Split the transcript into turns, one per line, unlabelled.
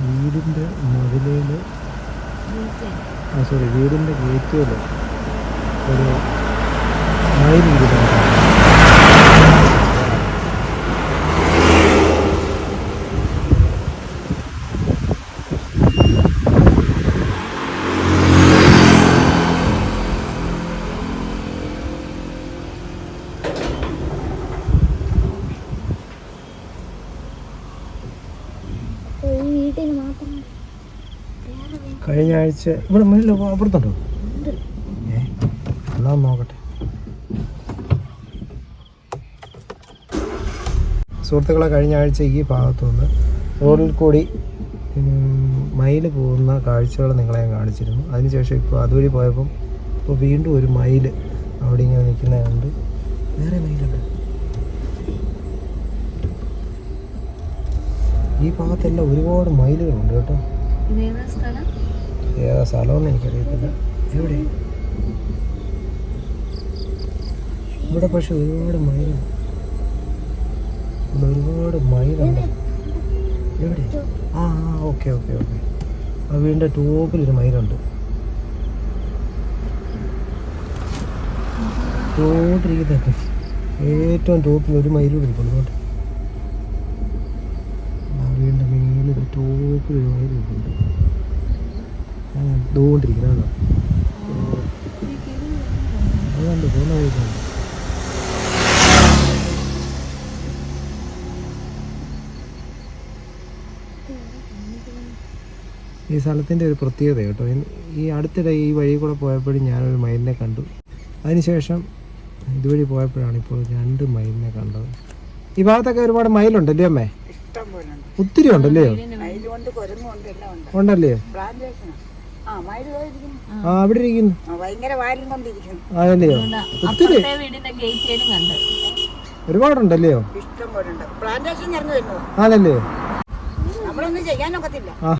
വീടിന്റെ മുകളിൽ ആ സോറി വീടിന്റെ ഗേറ്റുകൾ ഒരു മയിൽ ഇരിക്കുന്നുണ്ട്
വീ-
കഴിഞ്ഞ ആഴ്ച ഇവിടെ മുന്നിൽ അപ്പുറത്തുണ്ടോ. ഏ എന്നാ നോക്കട്ടെ. സുഹൃത്തുക്കളെ കഴിഞ്ഞ ആഴ്ച ഈ ഭാഗത്തു നിന്ന് റോഡിൽ കൂടി മയിൽ പോകുന്ന കാഴ്ചകൾ നിങ്ങളെ ഞാൻ കാണിച്ചിരുന്നു. അതിനുശേഷം ഇപ്പോൾ അതുവഴി പോയപ്പം ഇപ്പോൾ വീണ്ടും ഒരു മയിൽ അവിടെ ഇങ്ങനെ നിൽക്കുന്നത് കണ്ട് വേറെ മയിലുണ്ട്. ഈ ഭാഗത്തെല്ലാം ഒരുപാട് മയിലുകളുണ്ട് കേട്ടോ. ഏതാ സ്ഥലമെന്ന് എനിക്കറിയത്തില്ല. എവിടെ? ഇവിടെ പക്ഷെ ഒരുപാട് മയിലുണ്ട് ഇവിടെ ഒരുപാട് മയിലുണ്ട്. എവിടെ? ആ ആ ഓക്കെ ഓക്കെ ഓക്കെ. ആ വീടിന്റെ ടോപ്പിലൊരു മയിലുണ്ട്. ടോപ്പിലിരിക്കുന്നത് ഏറ്റവും ടോപ്പിൽ ഒരു മയിലൂടെ ഇരിപ്പുണ്ട് ഇങ്ങോട്ട് ആ വീടിന്റെ മേളിൽ ടോപ്പിലൊരു മയിലിരിപ്പുണ്ട് ഞാൻ ഇതുകൊണ്ടിരിക്കുന്നത് അതുകൊണ്ട് പോകുന്ന വഴിക്കാണ് ഈ സ്ഥലത്തിന്റെ ഒരു പ്രത്യേകത കേട്ടോ. ഈ അടുത്തിടെ ഈ വഴി കൂടെ പോയപ്പോഴും ഞാനൊരു മയിലിനെ കണ്ടു. അതിനുശേഷം ഇതുവഴി പോയപ്പോഴാണ് ഇപ്പോൾ രണ്ട് മയിലിനെ കണ്ടത്. ഈ ഭാഗത്തൊക്കെ ഒരുപാട്
മയിലുണ്ട് അല്ലേ അമ്മേ?
ഒത്തിരി ഉണ്ടല്ലേ? ഉണ്ടല്ലേ?
പ്ലാന്റേഷൻ ആ.
ആ അവിടെ ഇരിക്കുന്നു.
ആ,
അതല്ലയോ ഒത്തിരി. ഒരുപാടുണ്ടല്ലേ
ഇഷ്ടം പോലെ ഉണ്ട് പ്ലാന്റേഷൻ വരുന്നു
അതല്ലേ
നമ്മളൊന്നും ചെയ്യാനൊക്കത്തില്ല.
ആ.